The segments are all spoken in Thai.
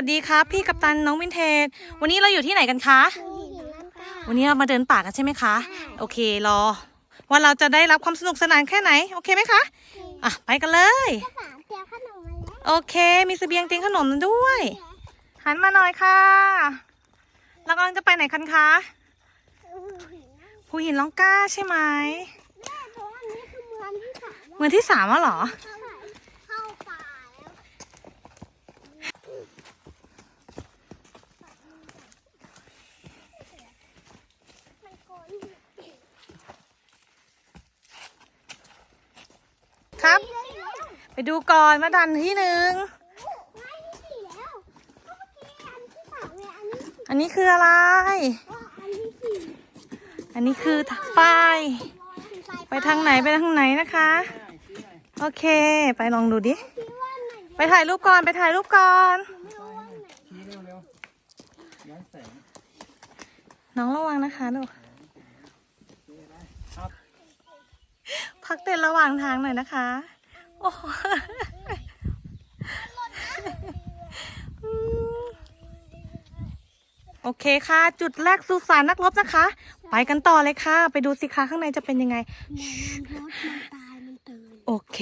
วัสดีครับ พี่กัปตันน้องวินเทจวันนี้เราอยู่ที่ไหนกันคะภูหินน้ำตาวันนี้เรามาเดินป่ากันใช่ไหมคะ โอเครอ ว่าเราจะได้รับความสนุกสนานแค่ไหน โอเคไหมคะ อะ ไปกันเลยภาษาเตรียมขนมมาแล้วโอเค มีเสบียงเตียงขนมด้วย หันมาหน่อยค่ะเรากำลังจะไปไหนกันคะภูหินน้ำภูหินล่องกล้าใช่ไหมแม่เพราะว่านี่คือเมืองที่สามเมืองที่สามอะเหรอ เข้าเข้าป่าแล้วมันโกน ครับสี่แล้วไปดูก่อนมาดันที่หนึ่งไม่ที่สี่แล้วก็เมื่อกี้อันที่สามไงอันนี้อันนี้คืออะไรก็อันที่สี่อันนี้คือป้ายลอยไปทางไหนไปทางไหนนะคะ โอเค ไปลองดูดิคิดว่าไหนไปถ่ายรูปก่อนไปถ่ายรูปก่อนไม่รู้ว่าไหนชี้เร็วเร็วย้อนแสงน้องระวังนะคะลูก ครับ พักเต้นระหว่างทางหน่อยนะคะ โอ้โหอืมโอเคค่ะ จุดแรกสุสานนักรบนะคะ ไปกันต่อเลยค่ะ ไปดูสิคะข้างในจะเป็นยังไงมันรถมันตายมันตื่นโอเค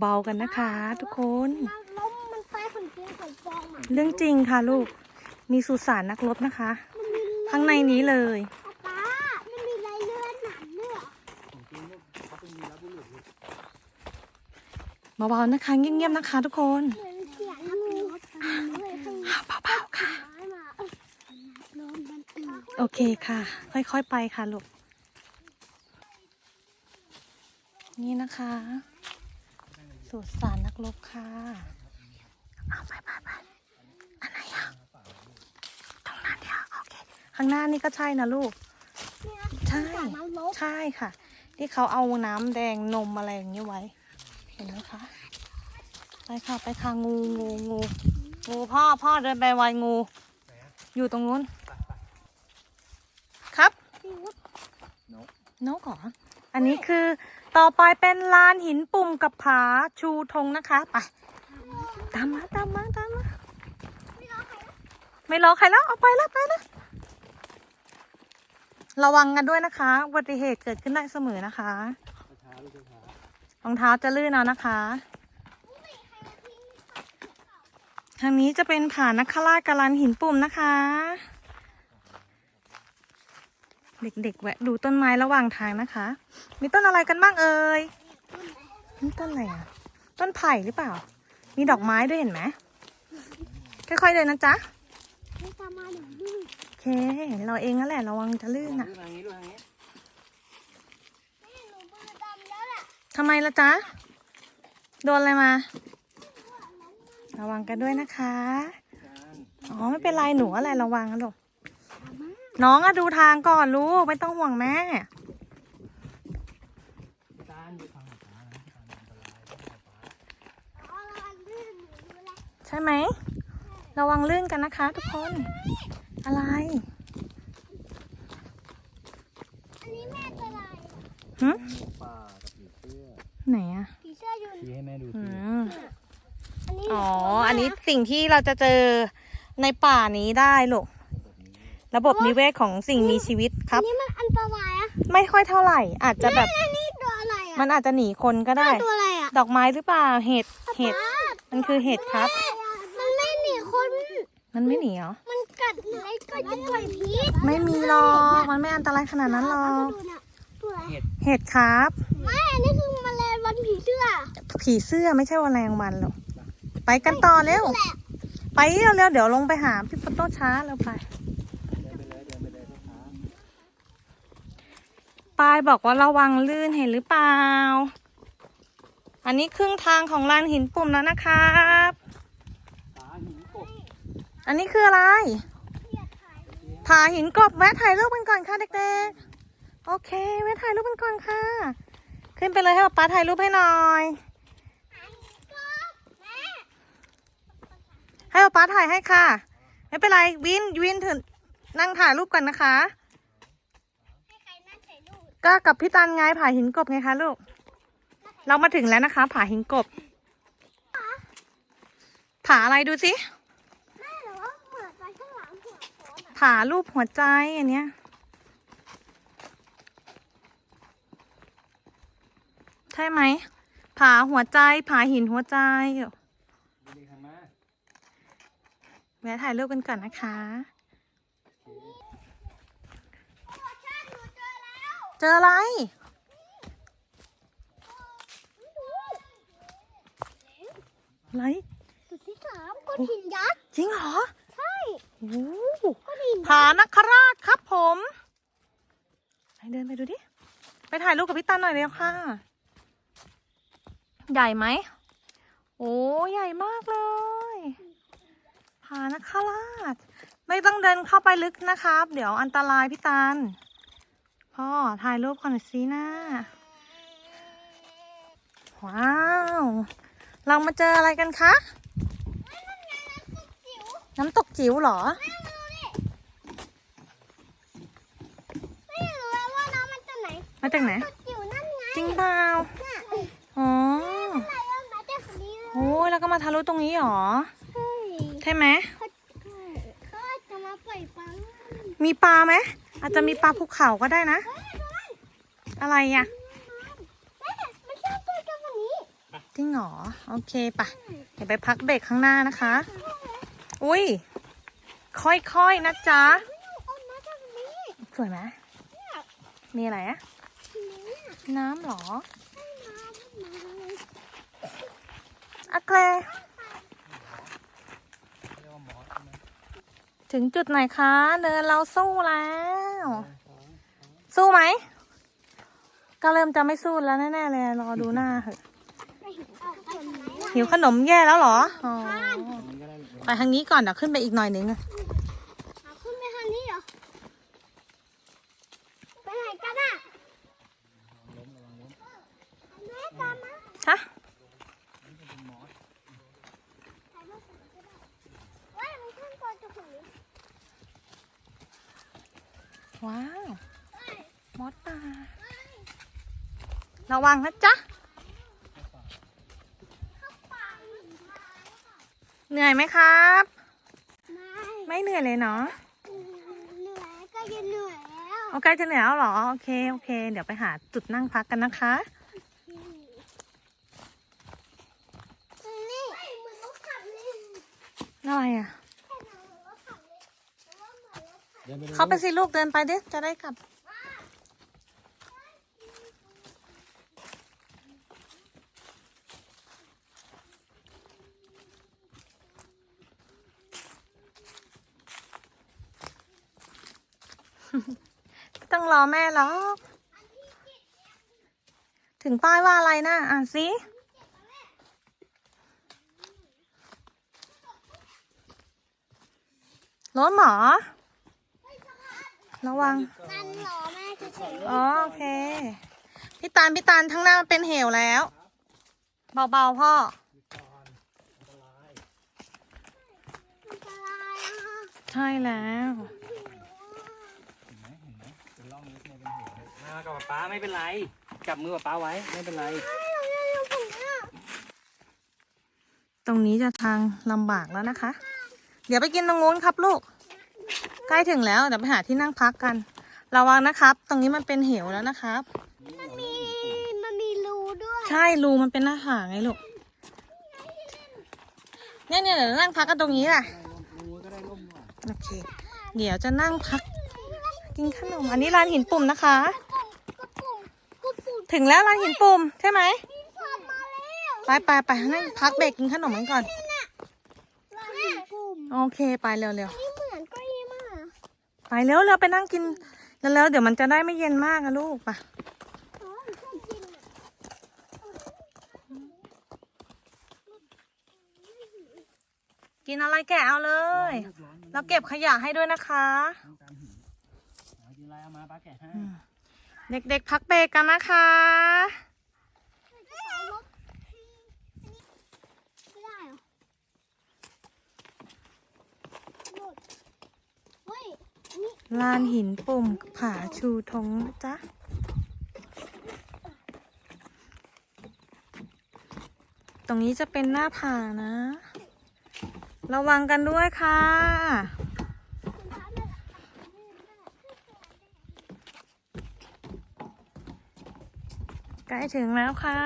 เบาๆกันนะคะ ทุกคนมันล้มมันตายคนจริงคนฟองอะเรื่องจริงค่ะลูก มีสุสานนักรบนะคะมันมีข้างในนี้เลย ป้ามันมีไรเลื่อนหนังด้วยเหรอ ของจริงลูกเขาเป็นวีรบุรุษลูก เบาๆนะคะ เงียบๆนะคะ ทุกคนเหมือนเสียงงูเลยข้างในเบาๆค่ะไม้มาลมมันตื่นโอเคค่ะ ค่อยๆไปค่ะลูก นี่นะคะ สุสานนักรบค่ะเอาไปไปไปอันไหนอะตรงนั้นเนี่ยโอเค ข้างหน้านี่ก็ใช่นะลูก ใช่จากน้ำลบใช่ค่ะ ที่เขาเอาน้ำแดงนมอะไรอย่างนี้ไว้ เห็นไหมคะ ไปค่ะไปค่ะงูงูงูงูพ่อพ่อเดินไปไวงู อยู่ตรงนู้น ครับนกนกเหรออันนี้คือต่อไปเป็นลานหินปุ่มกับผาชูธงนะคะไปตามมาตามมาตามมาไม่รอใครแล้วเอาไปแล้วไปแล้วระวังกันด้วยนะคะอุบัติเหตุเกิดขึ้นได้เสมอนะคะช้าๆลูกช้า รองเท้าจะลื่นเอานะคะ ทางนี้จะเป็นผานักขราชกาลันหินปุ่มนะคะ เด็กๆแวะดูต้นไม้ระหว่างทางนะคะ มีต้นอะไรกันบ้างเอ่ยนี่ต้นอะไรอะ ต้นไผ่หรือเปล่า มีดอกไม้ด้วยเห็นไหมค่อยๆเลยนะจ๊ะไม่ตามมาหนึ่งดื้อโอเค เราเองนั่นแหละระวังจะลื่นๆอะ ดูทางนี้ดูทางนี้ แม่หนูมือดำแล้วแหละ ทำไมละจ๊ะ โดนอะไรมา ระวังกันด้วยนะคะจานอ๋อ ไม่เป็นไรหนูอะไรระวังนะลูกน้องอะดูทางก่อนลูก ไม่ต้องห่วงแม่จานอยู่ทางขวานะทางอันตรายต้องขวาอ๋อเราลื่นหนูรู้แล้วใช่ไหม ระวังลื่นกันนะคะทุกคน อะไร อันนี้แม่ตัวอะไรหึ ไหนอะผีเสื้อยืนชี้ให้แม่ดูอืสิมอันนี้อ๋อ อันนี้สิ่งที่เราจะเจอในป่านี้ได้ลูก ระบบนิเวศของสิ่งมีชีวิตคอัรันบนี้มันอันตรายอะไม่ค่อยเท่าไหร่ อาจจะแบบ อันนี้ตัวอะไรอะมันอาจจะหนีคนก็ได้ ตัวอะไรอะดอกไม้หรือเปล่า เห็ด เห็ด มันคือเห็ดครับ มันไม่หนีคน มันไม่หนีเหรอ มันกัดอะไรก็จะต่อยพิษไม่มีหรอก มันไม่อันตรายขนาดนั้นหรอก ดูนะตัวอะไรเห็ดครับ ไม่ อันนี้คือแมลงวัน ผีเสื้อผีเสื้อไม่ใช่แมลงวันหรอกไปกันต่อเร็วแหละไปเร็วๆเดี๋ยวลงไปหาพี่ปโต้ช้าเร็วไปเดินไปเลยเดินไปเลยช้าปายบอกว่าระวังลื่นเห็นหรือเปล่า อันนี้ครึ่งทางของลานหินปุ่มแล้วนะครับๆขาหินกบอันนี้คืออะไรผาหินกบแวะถ่ายรูปกันก่อนค่ะเด็กๆ โอเค แวะถ่ายรูปกันก่อนค่ะ ขึ้นไปเลยให้ป๊าป๊าถ่ายรูปให้หน่อย ให้ป๊าป๊าถ่ายให้ค่ะ ไม่เป็นไรวินวินถึงนั่งถ่ายรูปกันนะคะให้ใครนั่งถ่ายรูปก็กับพี่ตันไงผาหินกบไงคะลูก เรามาถึงแล้วนะคะผาหินกบผาอะไรดูสิแม่หรือว่าผารูปหัวใจอันเนี้ย ช่ไหม ผาหัวใจ ผาหินหัวใจดูดิทำมาแวะถ่ายรูปกันก่อนนะคะ เจออะไร อะไรจุดที่สามก้อนหินยักษ์ จริงเหรอ ใช่โอ้โหก้อนหินผานักคราชครับผม ไปเดินไปดูดิ ไปถ่ายรูปกับพี่ตันหน่อยเร็วค่ะ ใหญ่ไหม โอ้ใหญ่มากเลยผานักคราชไม่ต้องเดินเข้าไปลึกนะครับ เดี๋ยวอันตรายพี่ตันพ่อถ่ายรูปก่อนหน่อยสินะว้าว เรามาเจออะไรกันคะจิ๋วน้ำตกจิ๋วเหรอไม่รู้แล้วว่าน้องมันจะไหนมาจากไหนตัวจิ๋วนั่นไงจริงเปล่า น่ะ อ๋อ อะไรว่ามาจากคนนี้เล ยโอ้ยแล้วก็มาทะลุตรงนี้เหรอ ใช่ใช่ไหมเขาเขาอาจจะมาปล่อยปลามีปลาไหมอาจจะมีปลาภูเขาก็ได้นะเฮ้ยดูนั่นอะไรอะแม่ไม่ใช่ตัวกันวันนี้จริงเหรอ โอเคปะเดี๋ยวไปพักเบรกข้างหน้านะคะ อุ้ย ค่อยๆนะจ๊ะไม่รู้ออกมาจากวันนี้สวยไหมมีอะไรอะเนี่ยน้ำเหรอ ให้มาให้มา อะแกลเรียกว่ามอสใช่ไหมถึงจุดไหนคะ เดินเราสู้แล้วสองสู้ไหม ก็เริ่มจะไม่สู้แล้วแน่ๆเลยรอดูหน้าเหอะไปหิวเอาไปไหนล่ะหิวขนมแย่แล้วเหรออ๋อมันก็ได้เลยไปทางนี้ก่อนเดี๋ยวขึ้นไปอีกหน่อยหนึงอะเอาขึ้นไปทางนี้เหรอ ไปไหนกันอะล้มระวังล้มแม่ตามมาฮะ นี่เป็นมอส ถ่ายรูปกันก็ได้เว้ยมันขึ้นก่อนจะถึง ว้าวเว้ยมดป่าระวังนะจ๊ะ เหนื่อยไหมครับไม่ไม่เหนื่อยเลยเนาะเหนื่อยก็จะเหนื่อยแล้วโอเคจะเหนื่อยแล้วเหรอ โอเค โอเค เดี๋ยวไปหาจุดนั่งพักกันนะคะนี่อนรถขับเลยอะไรอะ เขาไปสิลูกเดินไปดิจะได้กลับ ต้องรอแม่หรอก ถึงป้ายว่าอะไรนะ อ่านสิรถหมอ ระวังนั่นเหรอแม่เฉยอ๋อโอเค พี่ตาลพี่ตาลทั้างหน้ามันเป็นเหวแล้ว เบาๆพ่อก่อนอันตรายๆอันตรายอะใช่แล้วเห็นไหมเห็นไหมเป็นร่องลึกเนี่ยเป็นเหวเลยมากับป๊าไม่เป็นไร จับมือป๊าไว้ไม่เป็นไรไม่เราจะอยู่ผมอะตรงนี้จะทางลำบากแล้วนะคะ เดี๋ยวไปกินตรงนู้นครับลูก ใกล้ถึงแล้วเดี๋ยวไปหาที่นั่งพักกัน ระวังนะครับ ตรงนี้มันเป็นเหวแล้วนะครับ มันมีมันมีรูด้วยใช่รูมันเป็นหน้าผาไงลูกเนี่ยเนี่ยเดี๋ยวนั่งพักกันตรงนี้แหละรูก็ได้ร่มด้วยโอเค เดี๋ยวจะนั่งพัก กินขนมอันนี้ร้านหินปุ่มนะคะกระปุ่มกระปุ่มถึงแล้วร้านหินปุ่มใช่ไหมมีสัตว์มาแล้วไปไปไปนั่งพักเบรกกินขนมกันก่อนร้านหินปุ่มโอเคไปเร็วเร็ว นี่เหมือนเก็ยีมาก ๆ ไปเร็วเร็วไปนั่งกินแล้วแล้วเดี๋ยวมันจะได้ไม่เย็นมากนะลูกไปอ๋อชอบกินอะกินอะไรแกะเอาเลยลูกร้อนเราเก็บขยะให้ด้วยนะคะต้องการหินเอากินอะไรเอามาป๊าแกะให้เด็กๆพักเบรกกันนะคะ ลานหินปุ่มผาชูทงจ๊ะ ตรงนี้จะเป็นหน้าผานะ ระวังกันด้วยค่ะ ใกล้ถึงแล้วค่ะ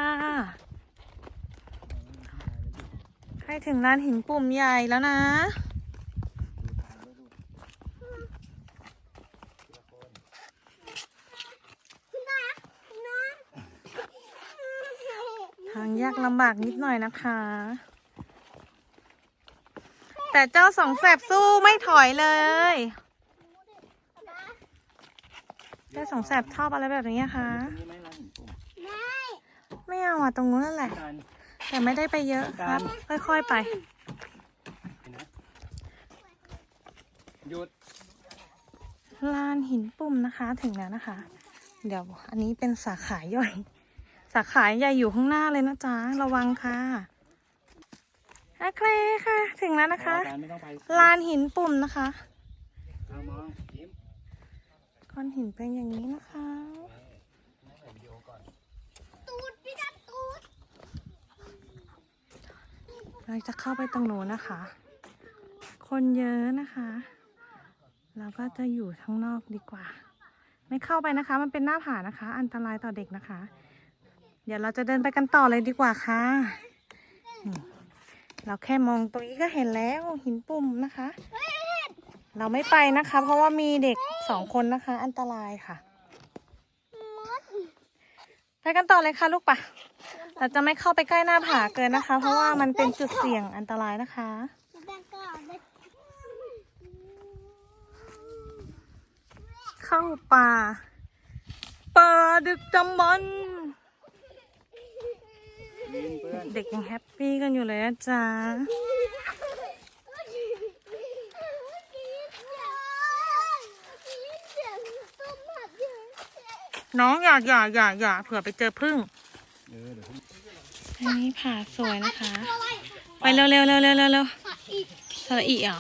ใกล้ถึงลานหินปุ่มใหญ่แล้วนะ ทางยากลำบากนิดหน่อยนะคะ แต่เจ้าสองแสบสู้ไม่ถอยเลยเจ้าสองแสบชอบอะไรแบบนี้อะคะตรงนี้ไหมร้านหินปุ่มไม่ไม่เอาอะตรงนู้นนั่นแหละการแต่ไม่ได้ไปเยอะครับ ค่อยๆไปเห็นไหมหยุดลานหินปุ่มนะคะถึงแล้วนะคะ เดี๋ยวอันนี้เป็นสาขาย่อย สาขาใหญ่อยู่ข้างหน้าเลยนะจ๊ะ ระวังค่ะโอเคค่ะ ถึงแล้วนะคะการไม่ต้องไปลานหินปุ่มนะคะเอามองยิ้มก้อนหินเป็นอย่างนี้นะคะไม่ใส่วิดีโอก่อนตูดพี่ดับตูดเราจะเข้าไปตรงโน้นนะคะ คนเยอะนะคะ เราก็จะอยู่ข้างนอกดีกว่า ไม่เข้าไปนะคะ มันเป็นหน้าผานะคะ อันตรายต่อเด็กนะคะ เดี๋ยวเราจะเดินไปกันต่อเลยดีกว่าค่ะ เราแค่มองตรงนี้ก็เห็นแล้วหินปุ่มนะคะ เราไม่ไปนะคะ เพราะว่ามีเด็กสองคนนะคะ อันตรายค่ะมดไปกันต่อเลยค่ะลูกปะเราจะไม่เข้าไปใกล้หน้าผาเกินนะคะ เพราะว่ามันเป็นจุดเสี่ยงอันตรายนะคะเข้าป่าป่าดึกดำบรร พ์ยิ้มเพื่อนเด็กยังแฮปปี้กันอยู่เลยนะจ๊ะน้องอย่าอย่าอย่าอย่าเผื่อไปเจอพึ่งเออเดี๋ยวผมอันนี้ผาสวยนะคะ ไปเร็วเร็วเร็วเร็วเร็วเร็วสระอีอะ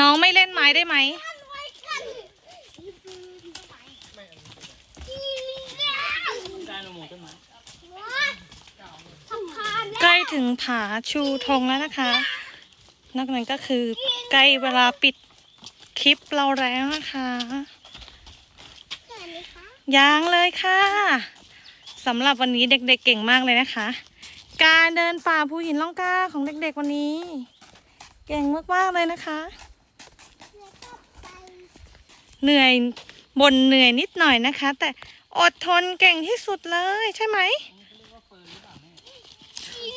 น้องไม่เล่นไม้ได้ไหม การลงหมูต้นไม้ ใกล้ถึงผาชูธงแล้วนะคะ นอกนั้นก็คือใกล้เวลาปิดคลิปเราแล้วนะคะยังเลยค่ะสำหรับวันนี้เด็กๆเก่งมากเลยนะคะ การเดินป่าภูหินล่องกล้าของเด็กๆวันนี้ เก่งมากๆเลยนะคะ เหนื่อยบนเหนื่อยนิดหน่อยนะคะ แต่อดทนเก่งที่สุดเลยใช่ไหม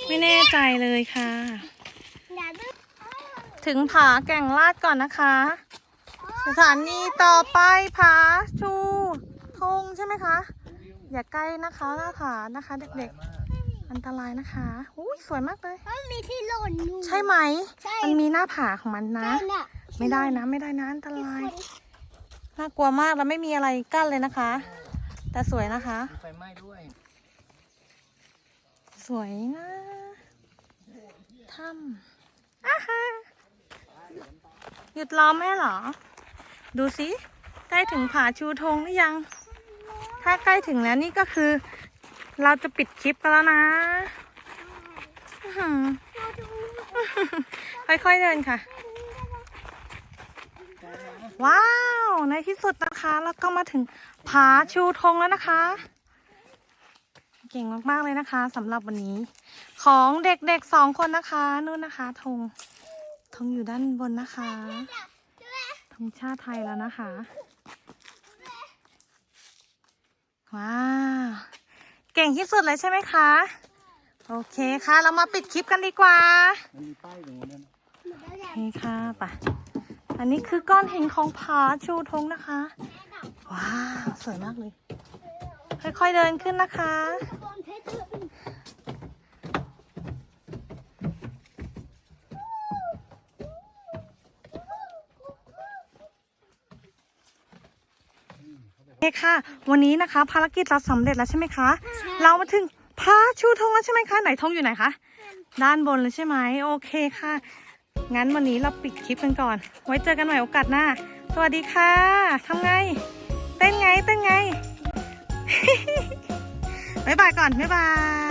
ไม่แน่ใจเลยค่ะ ถึงผาแก่งลาดก่อนนะคะ สถานีต่อไปผาชูธงใช่ไหมคะ อย่าใกล้นะคะหน้าผานะคะ เด็กๆ อันตรายนะคะอุ้ยสวยมากเลย มันมีที่หล่นอยู่ใช่ไหม ใช่มันมีหน้าผาของมันนะใช่น่ะไม่ได้นะไม่ได้นะอันตที่รายคนน่ากลัวมากแล้วไม่มีอะไรกั้นเลยนะคะ แต่สวยนะคะ มีไฟไหม้ด้วย สวยนะถ้ำอาฮะหยุดล้อมแม่เหรอ ดูสิใกล้ถึงผาชูธงหรือยัง ถ้าใกล้ถึงแล้วนี่ก็คือ เราจะปิดคลิปกันแล้วนะอื้อหือค่อยๆเดินค่ะ ว้าว ในที่สุดนะคะแล้วก็มาถึงผาชูธงแล้วนะคะ เก่งมากๆเลยนะคะสำหรับวันนี้ ของเด็กๆสองคนนะคะนู่นนะคะธงธงอยู่ด้านบนนะคะธงชาติไทยแล้วนะคะ ว้าวเก่งที่สุดเลยใช่ไหมคะ โอเคค่ะ เรามาปิดคลิปกันดีกว่ามันมีป้ายตรงนู้นนี่ค่ะไปะอันนี้คือก้อนหินของผาชูธงนะคะ ว้าว สวยมากเลย ค่อยๆเดินขึ้นนะคะ โอเคค่ะ วันนี้นะคะ ภารกิจเราสำเร็จแล้วใช่ไหมคะ เรามาถึงพาชูธงแล้วใช่ไหมคะ ไหนธงอยู่ไหนคะ ด้านบนเลยใช่ไหม โอเคค่ะ งั้นวันนี้เราปิดคลิปกันก่อน ไว้เจอกันใหม่โอกาสหน้า สวัสดีค่ะ ทำไง เต้นไง เต้นไง บ๊ายบายก่อน บ๊ายบาย